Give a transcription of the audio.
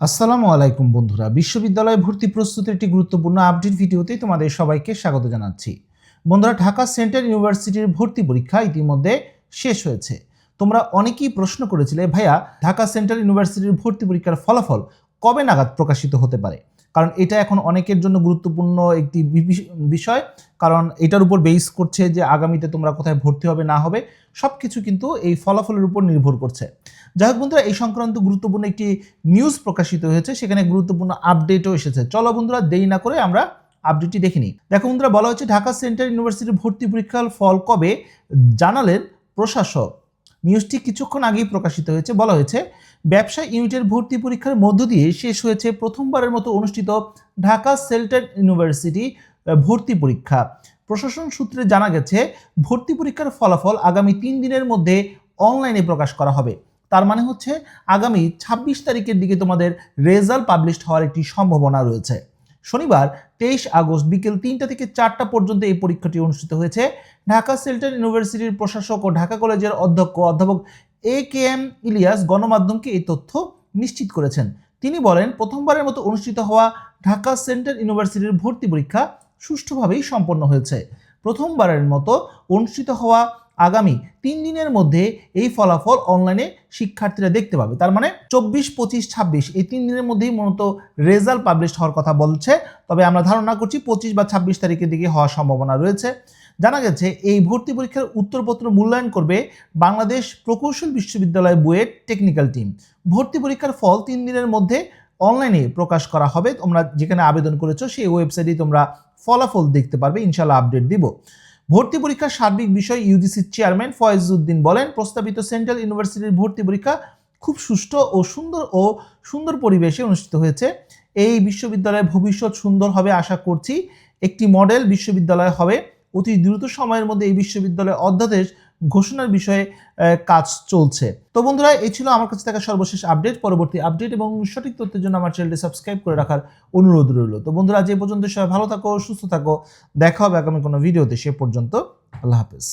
আসসালামু আলাইকুম বন্ধুরা। বিশ্ববিদ্যালয়ে ভর্তি প্রস্তুতির একটি গুরুত্বপূর্ণ আপডেট ভিডিওতে তোমাদের সবাইকে স্বাগত জানাচ্ছি। বন্ধুরা, ঢাকা সেন্ট্রাল ইউনিভার্সিটির ভর্তি পরীক্ষা ইতিমধ্যে শেষ হয়েছে। তোমরা অনেকেই প্রশ্ন করেছিলে, ভাইয়া, ঢাকা সেন্ট্রাল ইউনিভার্সিটির ভর্তি পরীক্ষার ফলাফল কবে নাগাদ প্রকাশিত হতে পারে? কারণ এটা এখন অনেকের জন্য গুরুত্বপূর্ণ একটি বিষয়। কারণ এটার উপর বেস করছে যে আগামীতে তোমরা কোথায় ভর্তি হবে, না হবে সব কিছু কিন্তু এই ফলাফলের উপর নির্ভর করছে। যাই হোক বন্ধুরা, এই সংক্রান্ত গুরুত্বপূর্ণ একটি নিউজ প্রকাশিত হয়েছে, সেখানে গুরুত্বপূর্ণ আপডেটও এসেছে। চলো বন্ধুরা, দেরি না করে আমরা আপডেটটি দেখে নিই। দেখো বন্ধুরা, বলা হচ্ছে ঢাকা সেন্ট্রাল ইউনিভার্সিটির ভর্তি পরীক্ষার ফল কবে জানালেন প্রশাসক। নিউজটি কিছুক্ষণ আগেই প্রকাশিত হয়েছে। বলা হয়েছে, ব্যবসা ইউনিটের ভর্তি পরীক্ষার মধ্য দিয়ে শেষ হয়েছে প্রথমবারের মতো অনুষ্ঠিত ঢাকা সেন্ট্রাল ইউনিভার্সিটি ভর্তি পরীক্ষা। প্রশাসন সূত্রে জানা গেছে, ভর্তি পরীক্ষার ফলাফল আগামী তিন দিনের মধ্যে অনলাইনে প্রকাশ করা হবে। তার মানে হচ্ছে, আগামী ছাব্বিশ তারিখের দিকে তোমাদের রেজাল্ট পাবলিশড হওয়ার একটি সম্ভাবনা রয়েছে। শনিবার তেইশ আগস্ট বিকেল তিনটা থেকে চারটা পর্যন্ত এই পরীক্ষাটি অনুষ্ঠিত হয়েছে। ঢাকা সেন্ট্রাল ইউনিভার্সিটির প্রশাসক ও ঢাকা কলেজের অধ্যক্ষ অধ্যাপক এ কে এম ইলিয়াস গণমাধ্যমকে এই তথ্য নিশ্চিত করেছেন। তিনি বলেন, প্রথমবারের মতো অনুষ্ঠিত হওয়া ঢাকা সেন্ট্রাল ইউনিভার্সিটির ভর্তি পরীক্ষা সুষ্ঠুভাবেই সম্পন্ন হয়েছে। প্রথমবারের মতো অনুষ্ঠিত হওয়া আগামী তিন দিনের মধ্যে এই ফলাফল অনলাইনে শিক্ষার্থীরা দেখতে পাবে। তার মানে চব্বিশ, পঁচিশ, ছাব্বিশ, এই তিন দিনের মধ্যেই মূলত রেজাল্ট পাবলিশ হওয়ার কথা বলছে। তবে আমরা ধারণা করছি পঁচিশ বা ছাব্বিশ তারিখের দিকে হওয়ার সম্ভাবনা রয়েছে। জানা গেছে এই ভর্তি পরীক্ষার উত্তরপত্র মূল্যায়ন করবে বাংলাদেশ প্রকৌশল বিশ্ববিদ্যালয় বুয়েট টেকনিক্যাল টিম ভর্তি পরীক্ষার ফল তিন দিনের মধ্যে অনলাইনে প্রকাশ করা হবে। তোমরা যেখানে আবেদন করেছ সেই ওয়েবসাইটে তোমরা ফলাফল দেখতে পারবে। ইনশাল্লাহ আপডেট দিব। ভর্তি পরীক্ষার সার্বিক বিষয় ইউজিসির চেয়ারম্যান ফয়েজউদ্দিন বলেন, প্রস্তাবিত সেন্ট্রাল ইউনিভার্সিটির ভর্তি পরীক্ষা খুব সুষ্ঠু ও সুন্দর ও সুন্দর পরিবেশে অনুষ্ঠিত হয়েছে। এই বিশ্ববিদ্যালয়ের ভবিষ্যৎ সুন্দর হবে আশা করছি। একটি মডেল বিশ্ববিদ্যালয় হবে। অতি দ্রুত সময়ের মধ্যে এই বিশ্ববিদ্যালয়ের অধ্যাদেশ ঘোষণার বিষয়ে কাজ চলছে। তো বন্ধুরা, এই ছিল আমার কাছে থাকা সর্বশেষ আপডেট। পরবর্তী আপডেট এবং সঠিক তথ্যের জন্য আমার চ্যানেলটি সাবস্ক্রাইব করে রাখার অনুরোধ রইল। তো বন্ধুরা যে পর্যন্ত সবাই ভালো থাকো, সুস্থ থাকো। দেখা হবে আগামী কোনো ভিডিওতে। সে পর্যন্ত আল্লাহ হাফেজ।